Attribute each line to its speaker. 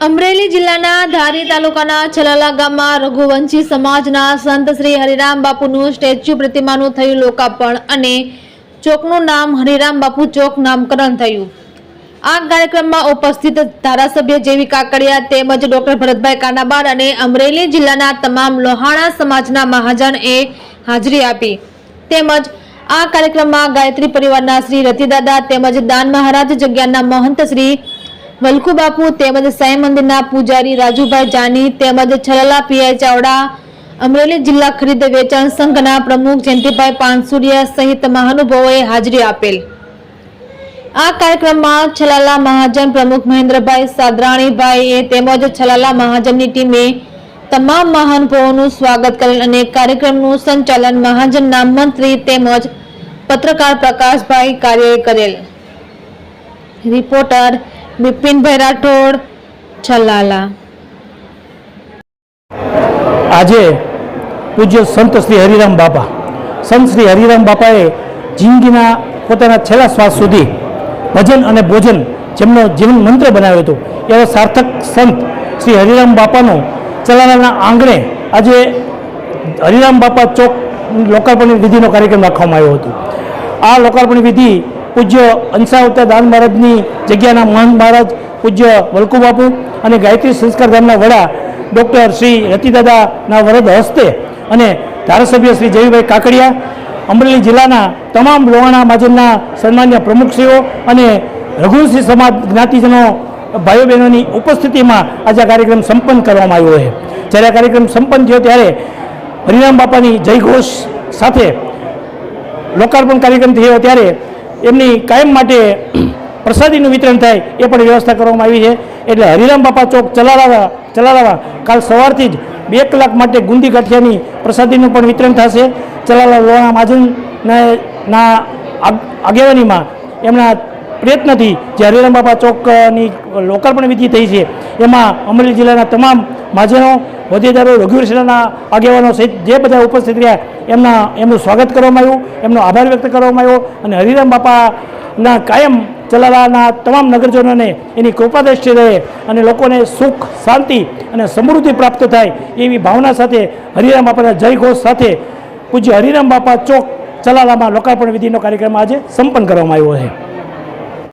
Speaker 1: અમરેલી જિલ્લાના ધારી તાલુકાના છલાલા ગામમાં રઘુવંશી સમાજના સંત શ્રી હરિરામ બાપુનું સ્ટેચ્યુ પ્રતિમાનું થયું લોકાર્પણ અને ચોકનું નામ હરિરામ બાપુ ચોક નામકરણ થયું. આ કાર્યક્રમમાં ઉપસ્થિત ધારાસભ્ય જેવી કાકડિયા તેમજ ડોક્ટર ભરતભાઈ કાનાબાર અને અમરેલી જિલ્લાના તમામ લોહાણા સમાજના મહાજનએ હાજરી આપી. તેમજ આ કાર્યક્રમમાં ગાયત્રી પરિવારના શ્રી રતિદાદા તેમજ દાન મહારાજ જગ્યાના મહંત શ્રી વલ્કુ બાપુ તેમજ સાંઈ મંદિરના પૂજારી રાજુભાઈ જાની તેમજ છલલા પીઆઈ ચાવડા, અમરેલી જિલ્લા ખરીદ વેચાણ સંઘના પ્રમુખ જયંતિભાઈ પાનસુરિયા સહિત મહાનુભાવોએ હાજરી આપેલ. આ કાર્યક્રમમાં છલાલા મહાજન પ્રમુખ મહેન્દ્રભાઈ સાદરાણીભાઈએ તેમજ છલાલા મહાજનની ટીમે તમામ મહાનુભાવોનું સ્વાગત કરેલ અને કાર્યક્રમનું સંચાલન મહાજનના મંત્રી તેમજ પત્રકાર પ્રકાશભાઈ કાર્યએ કરેલ. રિપોર્ટર બિપિનભાઈ રાઠોડ, છલાલા.
Speaker 2: આજે પૂજ્ય સંત શ્રી હરિરામ બાપા. સંત શ્રી હરિરામ બાપાએ જિંદગીના પોતાના છેલ્લા શ્વાસ સુધી ભજન અને ભોજન જેમનો જીવન મંત્ર બનાવ્યો હતો, એવો સાર્થક સંત શ્રી હરિરામ બાપાનો ચલાલાના આંગણે આજે હરિરામ બાપા ચોક લોકાર્પણ વિધિનો કાર્યક્રમ રાખવામાં આવ્યો હતો. આ લોકાર્પણ વિધિ પૂજ્ય અંશાવતા દાન મહારાજની જગ્યાના મહંત મહારાજ પૂજ્ય વલ્કુ બાપુ અને ગાયત્રી સંસ્કાર ધામના વડા ડૉક્ટર શ્રી રતિદાદાના વરદ હસ્તે અને ધારાસભ્ય શ્રી જયભાઈ કાકડિયા, અમરેલી જિલ્લાના તમામ લોહાણા મહાજનના સન્માન્ય પ્રમુખશ્રીઓ અને રઘુવંશી સમાજ જ્ઞાતિજનો ભાઈઓ બહેનોની ઉપસ્થિતિમાં આજે આ કાર્યક્રમ સંપન્ન કરવામાં આવ્યો છે. જ્યારે આ કાર્યક્રમ સંપન્ન થયો ત્યારે હરિરામ બાપાની જયઘોષ સાથે લોકાર્પણ કાર્યક્રમ થયો ત્યારે એમની કાયમ માટે પ્રસાદીનું વિતરણ થાય એ પણ વ્યવસ્થા કરવામાં આવી છે. એટલે હરિરામ બાપા ચોક ચલાલાવા ચલાલાવા કાલ સવારથી જ બે કલાક માટે ગુંદી ગાંઠિયાની પ્રસાદીનું પણ વિતરણ થશે. ચલાલા લોણા મહાજનના ના આગેવાનીમાં એમના પ્રયત્નથી જે હરિરામ બાપા ચોકની લોકાર્પણ વિધિ થઈ છે, એમાં અમરેલી જિલ્લાના તમામ મહાજનો હોદ્દેદારો રઘુવીરસેનાના આગેવાનો સહિત જે બધા ઉપસ્થિત રહ્યા, એમના, એમનું સ્વાગત કરવામાં આવ્યું, એમનો આભાર વ્યક્ત કરવામાં આવ્યો અને હરિરામ બાપાના કાયમ ચલાવવાના તમામ નગરજનોને એની કૃપા દ્રષ્ટિ રહે અને લોકોને સુખ, શાંતિ અને સમૃદ્ધિ પ્રાપ્ત થાય એવી ભાવના સાથે હરિરામ બાપાના જય ઘોષ સાથે પૂજ્ય હરિરામ બાપા ચોક ચલાલામાં લોકાર્પણ વિધિનો કાર્યક્રમ આજે સંપન્ન કરવામાં આવ્યો છે.